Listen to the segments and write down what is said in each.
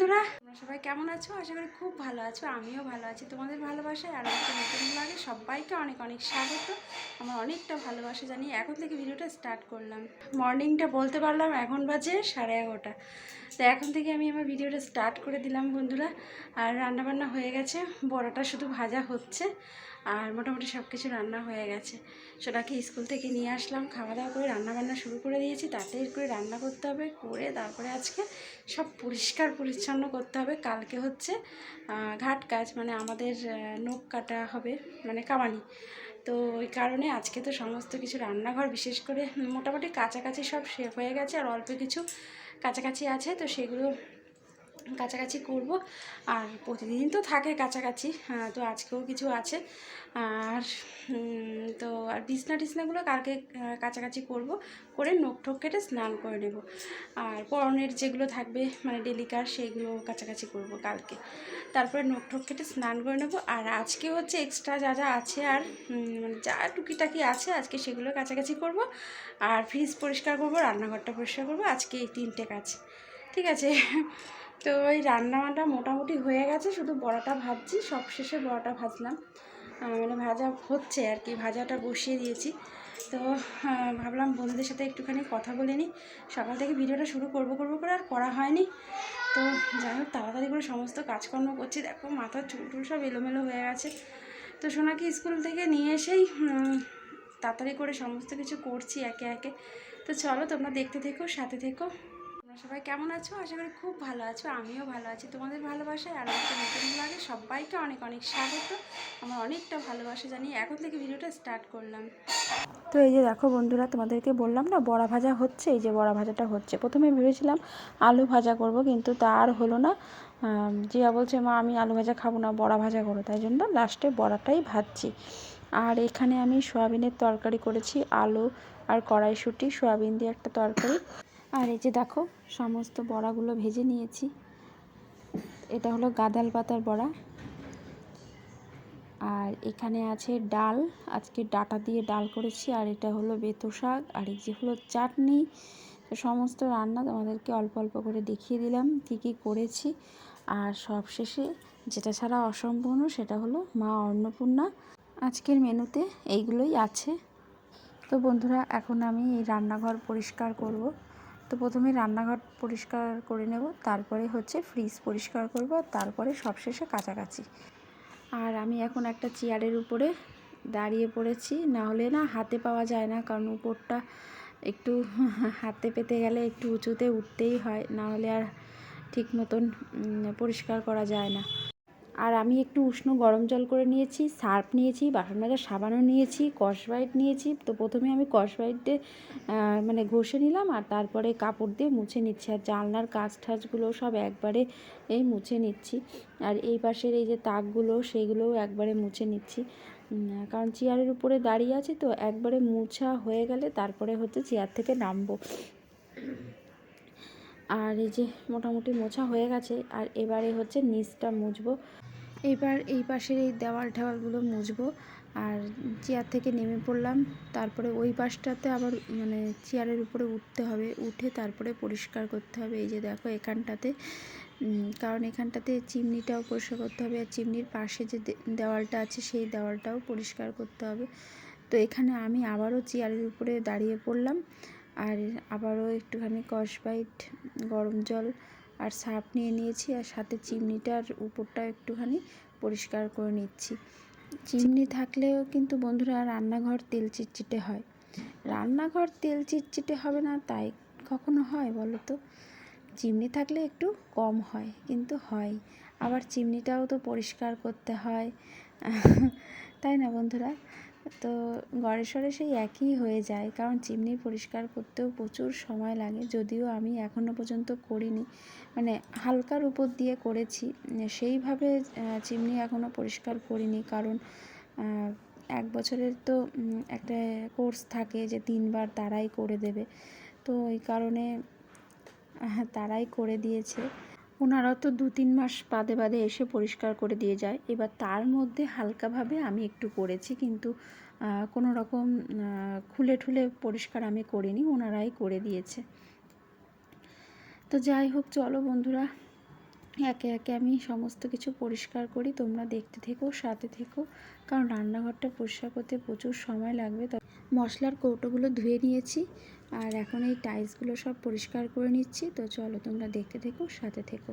বন্ধুরা, তোমরা সবাই কেমন আছো? আশা করি খুব ভালো আছো, আমিও ভালো আছি। তোমাদের ভালোবাসায় আর একটা নতুন লাগে সবাইকে অনেক অনেক স্বাগত। আমার অনেকটা ভালোবাসা জানি এখন থেকে ভিডিওটা স্টার্ট করলাম। মর্নিংটা বলতে পারলাম এখন বাজে সাড়ে এগারোটা। তো এখন থেকে আমি আমার ভিডিওটা স্টার্ট করে দিলাম বন্ধুরা। আর রান্নাবান্না হয়ে গেছে। বড়াটা শুধু ভাজা হচ্ছে। আর মোটামুটি সব কিছু রান্না হয়ে গেছে। সেটাকে স্কুল থেকে নিয়ে আসলাম। খাওয়া দাওয়া করে রান্নাবান্না শুরু করে দিয়েছি। তাড়াতাড়ি করে রান্না করতে হবে, করে তারপরে আজকে সব পরিষ্কার পরিচ্ছন্ন করতে হবে। কালকে হচ্ছে ঘাট কাজ মানে আমাদের নখ কাটা হবে মানে কামানি। তো ওই কারণে আজকে তো সমস্ত কিছু রান্নাঘর বিশেষ করে মোটামুটি কাছাকাছি সব শেষ হয়ে গেছে। আর অল্প কিছু কাছাকাছি আছে তো সেগুলো কাছাকাছি করব। আর প্রতিদিন তো থাকে কাছাকাছি হ্যাঁ, তো আজকেও কিছু আছে। আর তো আর বিছনা টিছনাগুলো কালকে কাছাকাছি করব করে নখ ঠোক কেটে স্নান করে নেব। আর পরনের যেগুলো থাকবে মানে ডেলিকার সেইগুলো কাছাকাছি করব কালকে। তারপরে নখ ঠোক কেটে স্নান করে নেব। আর আজকে হচ্ছে এক্সট্রা যা যা আছে আর মানে যা টুকিটাকি আছে আজকে সেগুলো কাছাকাছি করব। আর ফ্রিজ পরিষ্কার করব রান্নাঘরটা পরিষ্কার করব আজকে এই তিনটে কাজ। ঠিক আছে? তো ওই রান্নাটা মোটামুটি হয়ে গেছে, শুধু বড়াটা ভাজছি, সব শেষে বড়াটা ভাজলাম। মানে ভাজা হচ্ছে আর কি, ভাজাটা বসিয়ে দিয়েছি। তো ভাবলাম বন্ধুদের সাথে একটুখানি কথা বলে নিই। সকাল থেকে ভিডিওটা শুরু করব করব করে আর করা হয়নি। তো যাই হোক, তাড়াতাড়ি করে সমস্ত কাজকর্ম করছি। দেখো, মাথার চুল টুল সব এলোমেলো হয়ে গেছে। তো সোনাকে স্কুল থেকে নিয়ে এসেই তাড়াতাড়ি করে সমস্ত কিছু করছি একে একে। তো চলো, তোমরা দেখতে থেকো, সাথে থেকো। তোমরা সবাই কেমন আছো? আশা করি খুব ভালো আছো, আমিও ভালো আছি। তোমাদের ভালোবাসায় আর একটা নতুন লাগে সবাইকে অনেক অনেক স্বাগত। আমার অনেকটা ভালোবাসা জানিয়ে এখন থেকে ভিডিওটা স্টার্ট করলাম। তো এই যে দেখো বন্ধুরা, তোমাদেরকে বললাম না, বড়া ভাজা হচ্ছে, এই যে বড়া ভাজাটা হচ্ছে। প্রথমে ভেবেছিলাম আলু ভাজা করব, কিন্তু তা আর হলো না। জিয়া বলছে, মা, আমি আলু ভাজা খাব না, বড়া ভাজা করো। তাই জন্য লাস্টে বড়াটাই ভাজছি। আর এখানে আমি সয়াবিনের তরকারি করেছি, আলু আর কড়াইশুঁটি, সয়াবিন দিয়ে একটা তরকারি। আর এই যে দেখো, সমস্ত বড়াগুলো ভেজে নিয়েছি। এটা হলো গাদাল পাতার বড়া। আর এখানে আছে ডাল। আজকে ডাটা দিয়ে ডাল করেছি, আর এটা হলো বেতো শাক। আর এই যে হলো চাটনি। সমস্ত রান্না তোমাদেরকে অল্প অল্প করে দেখিয়ে দিলাম, কী কী করেছি। আর সব শেষে যেটা ছাড়া অসম্পূর্ণ সেটা হলো মা অন্নপূর্ণা। আজকের মেনুতে এইগুলোই আছে। তো বন্ধুরা, এখন আমি এই রান্নাঘর পরিষ্কার করব। তো প্রথমে রান্নাঘর পরিষ্কার করে নেব, তারপরে হচ্ছে ফ্রিজ পরিষ্কার করব, তারপরে সবশেষে কাছাকাছি। আর আমি এখন একটা চেয়ারের উপরে দাঁড়িয়ে পড়েছি, না হলে না হাতে পাওয়া যায় না, কারণ উপরটা একটু হাতে পেতে গেলে একটু উঁচুতে উঠতেই হয়, না হলে আর ঠিক মতন পরিষ্কার করা যায় না। আর আমি একটু উষ্ণ গরম জল করে নিয়েছি, সার্ফ নিয়েছি, বাসন মাজার সাবানও নিয়েছি কসবাইট নিয়েছি। তো প্রথমে আমি কসবাইট মানে ঘষে নিলাম আর তারপরে কাপড় দিয়ে মুছে নিচ্ছি। আর জানলার কাজ ঠাজগুলো সব একবারে এই মুছে নিচ্ছি। আর এই পাশের এই যে তাকগুলো সেইগুলোও একবারে মুছে নিচ্ছি। কারণ চেয়ারের উপরে দাঁড়িয়ে আছি তো একবারে মুছা হয়ে গেলে তারপরে হচ্ছে চেয়ার থেকে নামবো। আর এই যে মোটামুটি মোছা হয়ে গেছে। আর এবারে হচ্ছে নিচটা মুছবো। এবার এই পাশের এই দেওয়াল টেওয়ালগুলো মুছবো। আর চেয়ার থেকে নেমে পড়লাম। তারপরে ওই পাশটাতে আবার মানে চেয়ারের উপরে উঠতে হবে। উঠে তারপরে পরিষ্কার করতে হবে। এই যে দেখো এখানটাতে। কারণ এখানটাতে চিমনিটাও পরিষ্কার করতে হবে। আর চিমনির পাশে যে দেওয়ালটা আছে, সেই দেওয়ালটাও পরিষ্কার করতে হবে। তো এখানে আমি আবারও চেয়ারের উপরে দাঁড়িয়ে পড়লাম। আর আবারও একটুখানি কসবাইট, গরম জল আর সার্ফ নিয়ে নিয়েছি আর সাথে চিমনিটার উপরটা একটুখানি পরিষ্কার করে নিচ্ছি। চিমনি থাকলেও কিন্তু বন্ধুরা রান্নাঘর তেল চিটচিটে হয়। রান্নাঘর তেল চিটচিটে হবে না তাই কখনো হয় বলো তো? চিমনি থাকলে একটু কম হয়, কিন্তু হয়। আবার চিমনিটাও তো পরিষ্কার করতে হয়। তাই না বন্ধুরা? তো গড়ে সরে সেই একই হয়ে যায়। কারণ চিমনি পরিষ্কার করতেও প্রচুর সময় লাগে। যদিও আমি এখনও পর্যন্ত করিনি। মানে হালকার উপর দিয়ে করেছি। সেইভাবে চিমনি এখনও পরিষ্কার করিনি। কারণ এক বছরের তো একটা কোর্স থাকে যে তিনবার তারাই করে দেবে। তো ওই কারণে তারাই করে দিয়েছে। ওনারা তো দু তিন মাস বাদে বাদে এসে পরিষ্কার করে দিয়ে যায়। এবার তার মধ্যে হালকাভাবে আমি একটু করেছি কিন্তু কোনো রকম খুলে ঠুলে পরিষ্কার আমি করিনি, ওনারাই করে দিয়েছে। তো যাই হোক, চলো বন্ধুরা একে একে আমি সমস্ত কিছু পরিষ্কার করি, তোমরা দেখতে থেকো, সাথে থেকো। কারণ রান্নাঘরটা পরিষ্কার করতে প্রচুর সময় লাগবে। মশলার কৌটোগুলো ধুয়ে নিয়েছি আর এখন এই টাইলসগুলো সব পরিষ্কার করে নিচ্ছি। তো চলো তোমরা দেখতে থেকো, সাথে থেকো।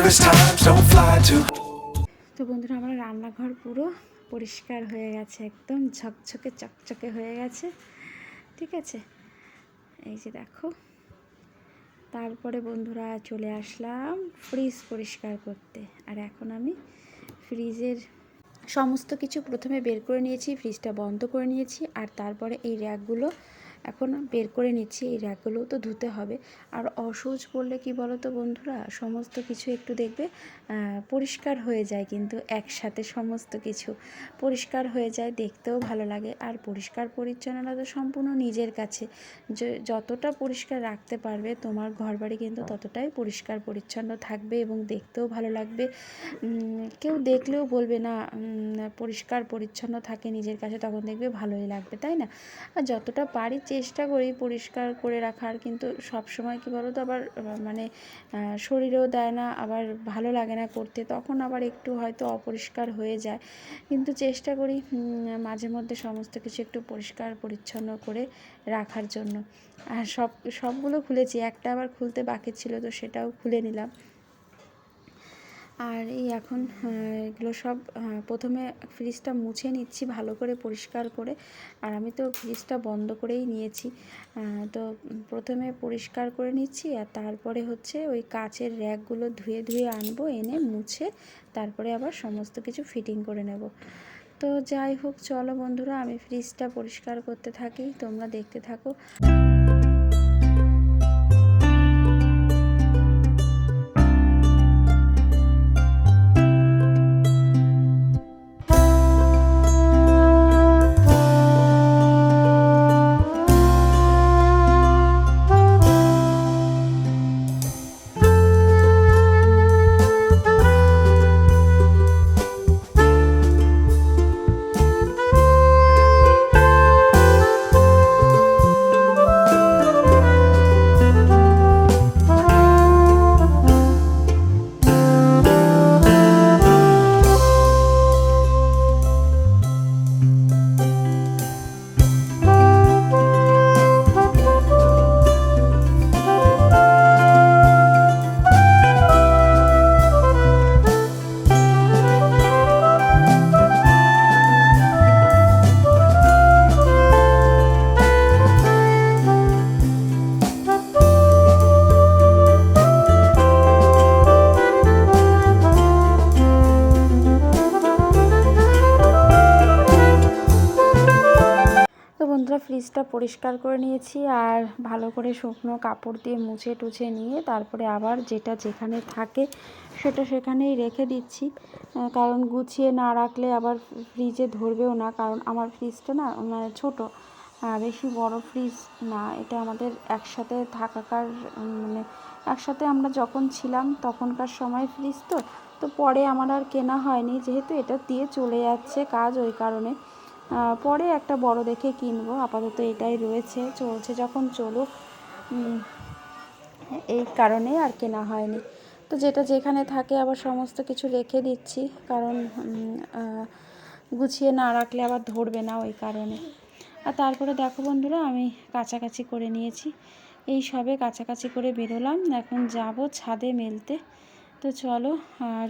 Dangerous times don't fly too তো বন্ধুরা, আমার রান্নাঘর পুরো পরিষ্কার হয়ে গেছে একদম, ঝকঝকে, চকচকে হয়ে গেছে। ঠিক আছে? এই যে দেখো, তারপরে বন্ধুরা চলে আসলাম ফ্রিজ পরিষ্কার করতে। আর এখন আমি ফ্রিজের সমস্ত কিছু প্রথমে বের করে নিয়েছি ফ্রিজটা বন্ধ করে নিয়েছি, আর তারপরে এই র্যাকগুলো এখন বের করে নিচ্ছি, এই র্যাকগুলোও তো ধুতে হবে। আর অসৌচ পড়লে কি বলো তো বন্ধুরা, সমস্ত কিছু একটু দেখবে পরিষ্কার হয়ে যায় কিন্তু একসাথে সমস্ত কিছু। পরিষ্কার হয়ে যায়, দেখতেও ভালো লাগে। আর পরিষ্কার পরিচ্ছন্নতা তো সম্পূর্ণ নিজের কাছে। যতটা পরিষ্কার রাখতে পারবে, তোমার ঘরবাড়ি কিন্তু ততটাই পরিষ্কার পরিচ্ছন্ন থাকবে এবং দেখতেও ভালো লাগবে। কেউ দেখলেও বলবে না পরিষ্কার পরিচ্ছন্ন থাকে নিজের কাছে, তখন দেখবে ভালোই লাগবে, তাই না? আর যতটা পারি চেষ্টা করি পরিষ্কার করে রাখার, কিন্তু সব সময় কি বলো তো আবার মানে শরীরেও দেয় না, আবার ভালো লাগে না করতে, তখন আবার একটু হয়তো অপরিষ্কার হয়ে যায়। কিন্তু চেষ্টা করি মাঝে মধ্যে সমস্ত কিছু একটু পরিষ্কার, পরিচ্ছন্ন করে রাখার জন্য। আর সব, সবগুলো খুলেছি, একটা আবার খুলতে বাকি ছিল, তো সেটাও খুলে নিলাম। আর এই এখন এগুলো সব প্রথমে ফ্রিজটা মুছে নিচ্ছি ভালো করে পরিষ্কার করে। আর আমি তো ফ্রিজটা বন্ধ করেই নিয়েছি। তো প্রথমে পরিষ্কার করে নিচ্ছি আর তারপরে হচ্ছে ওই কাচের র্যাকগুলো ধুয়ে ধুয়ে আনব, এনে মুছে তারপরে আবার সমস্ত কিছু ফিটিং করে নেব। তো যাই হোক, চলো বন্ধুরা, আমি ফ্রিজটা পরিষ্কার করতে থাকি, তোমরা দেখতে থাকো। বন্ধুরা ফ্রিজটা পরিষ্কার করে নিয়েছি আর ভালো করে শুকনো কাপড় দিয়ে মুছে টুছে নিয়ে তারপরে আবার যেটা যেখানে থাকে সেটা সেখানেই রেখে দিচ্ছি। কারণ গুছিয়ে না রাখলে আবার ফ্রিজে ধরবেও না। কারণ আমার ফ্রিজটা না মানে ছোটো বেশি বড় ফ্রিজ না। এটা আমাদের একসাথে থাকাকার মানে একসাথে আমরা যখন ছিলাম তখনকার সময় ফ্রিজ তো। তো পরে আমার আর কেনা হয়নি, যেহেতু এটা দিয়ে চলে যাচ্ছে কাজ ওই কারণে। পরে একটা বড় দেখে কিনবো। আপাতত এটাই রয়েছে। চলছে যখন চলুক এই কারণে আর কেনা হয়নি। তো যেটা যেখানে থাকে আবার সমস্ত কিছু রেখে দিচ্ছি। কারণ গুছিয়ে না রাখলে আবার ধরবে না ওই কারণে। আর তারপরে দেখো বন্ধুরা, আমি কাছাকাছি করে নিয়েছি। এই সবে কাছাকাছি করে বেরোলাম। এখন যাব ছাদে মেলতে। তো চলো, আর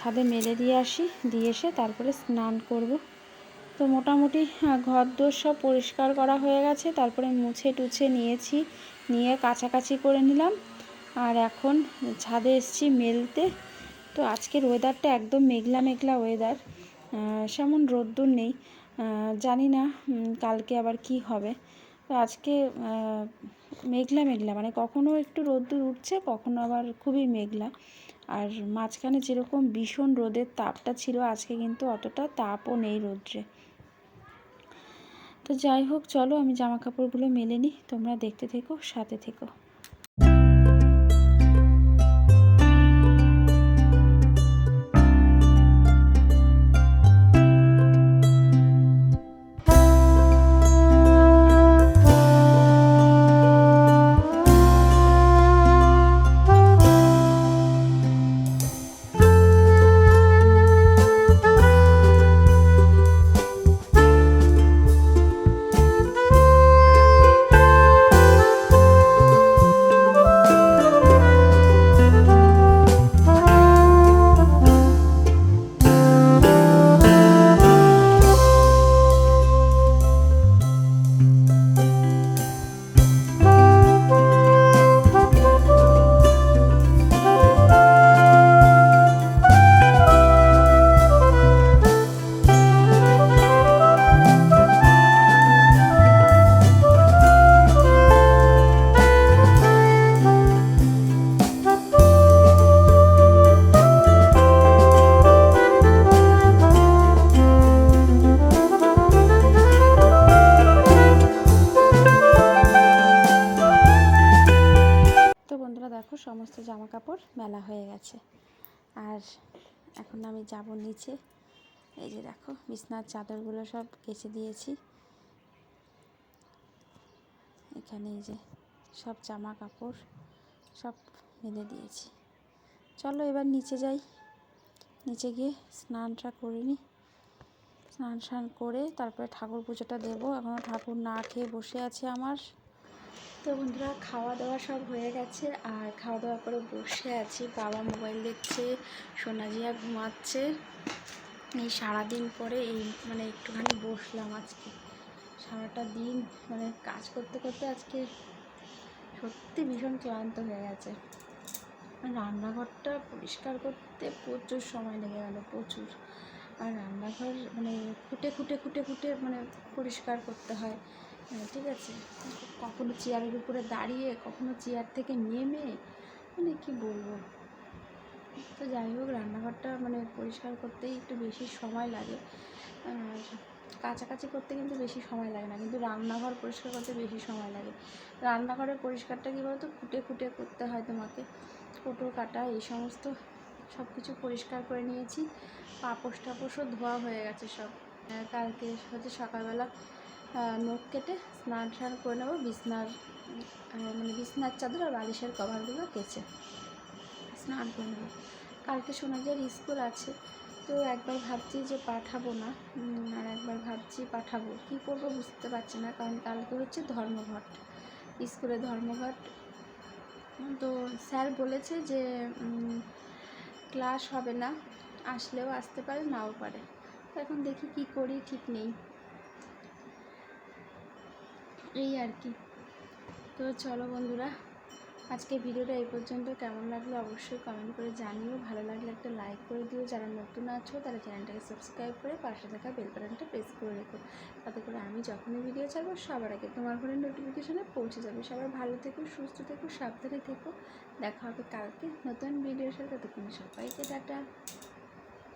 ছাদে মেলে দিয়ে আসি, দিয়ে এসে তারপরে স্নান করব। তো মোটামুটি ঘর দোর সব পরিষ্কার করা হয়ে গেছে, তারপরে মুছে টুছে নিয়েছি, নিয়ে কাছাকাছি করে নিলাম। আর এখন ছাদে এসছি মেলতে। তো আজকের ওয়েদারটা একদম মেঘলা মেঘলা ওয়েদার সেমন রোদ্দুর নেই। জানি না কালকে আবার কি হবে। তো আজকে মেঘলা মেঘলা। মানে কখনও একটু রোদ্দুর উঠছে কখনও আবার খুবই মেঘলা। আর মাঝখানে যেরকম ভীষণ রোদের তাপটা ছিল, আজকে কিন্তু অতটা তাপও নেই রোদ্রে। তো যাই হোক, চলো আমি জামা কাপড়গুলো মেলে নিই। তোমরা দেখতে থেকো, সাথে থেকো। সমস্ত জামা কাপড় মেলা হয়ে গেছে। আর এখন আমি যাব নিচে। এই যে দেখো, বিছনার চাদরগুলো সব কেচে দিয়েছি। এখানে এই যে সব জামা কাপড় সব মেলে দিয়েছি। চলো এবার নিচে যাই। নিচে গিয়ে স্নানটা করে নিই স্নান স্নান করে তারপরে ঠাকুর পুজোটা দেবো। এখনও ঠাকুর না খেয়ে বসে আছে আমার। তো বন্ধুরা খাওয়া দাওয়া সব হয়ে গেছে। আর খাওয়া দাওয়া করে বসে আছি। বাবা মোবাইল দেখছে, সোনাজিয়া ঘুমাচ্ছে। এই সারাদিন পরে এই মানে একটুখানি বসলাম আজকে। সারাটা দিন মানে কাজ করতে করতে আজকে সত্যি ভীষণ ক্লান্ত হয়ে গেছে। রান্নাঘরটা পরিষ্কার করতে প্রচুর সময় লেগে গেল, প্রচুর। আর রান্নাঘর মানে খুঁটে খুঁটে খুঁটে খুঁটে মানে পরিষ্কার করতে হয়। ঠিক আছে। কখনো চেয়ারের উপরে দাঁড়িয়ে, কখনো চেয়ার থেকে নেমে মানে কি বলব? তো যাই হোক, রান্নাঘরটা মানে পরিষ্কার করতেই একটু বেশি সময় লাগে। আর কাছাকাছি করতে কিন্তু বেশি সময় লাগে না, কিন্তু রান্নাঘর পরিষ্কার করতে বেশি সময় লাগে। রান্নাঘরের পরিষ্কারটা কী বলতো? খুঁটে খুঁটে করতে হয় তোমাকে। কোটো কাটা, এই সমস্ত সব কিছু পরিষ্কার করে নিয়েছি। পাপোশ টাপোশও ধোয়া হয়ে গেছে সব। কালকে হচ্ছে সকালবেলা নখ কেটে স্নান টান করে নেব। বিছনার মানে বিছনার চাদর আর বালিশের কভারগুলো কেচে স্নান করে নেব। কালকে শোনা যায় স্কুল আছে, তো একবার ভাবছি যে পাঠাবো না। আর একবার ভাবছি পাঠাবো। কী করব বুঝতে পারছি না, কারণ কালকে হচ্ছে ধর্মঘট, স্কুলে ধর্মঘট। তো স্যার বলেছে যে ক্লাস হবে না, আসলেও আসতে পারে, নাও পারে। এখন দেখি কি করি, ঠিক নেই। এই আর কি। তো চলো বন্ধুরা, আজকে ভিডিওটা এই পর্যন্ত। কেমন লাগল অবশ্যই কমেন্ট করে জানিও। ভালো লাগলে একটা লাইক করে দিও। যারা নতুন আছো, তারা চ্যানেলটাকে সাবস্ক্রাইব করে পাশে থাকা বেল বাটনটা প্রেস করে রেখো। তাতে করে আমি যখনই ভিডিও ছাড়বো, সবার আগে তোমার ঘরে নোটিফিকেশানে পৌঁছে যাবে। সবার ভালো থেকো, সুস্থ থেকো, সাবধানে থেকো। দেখা হবে কালকে নতুন ভিডিওর সাথে। ততক্ষণ সবাইকে টাটা।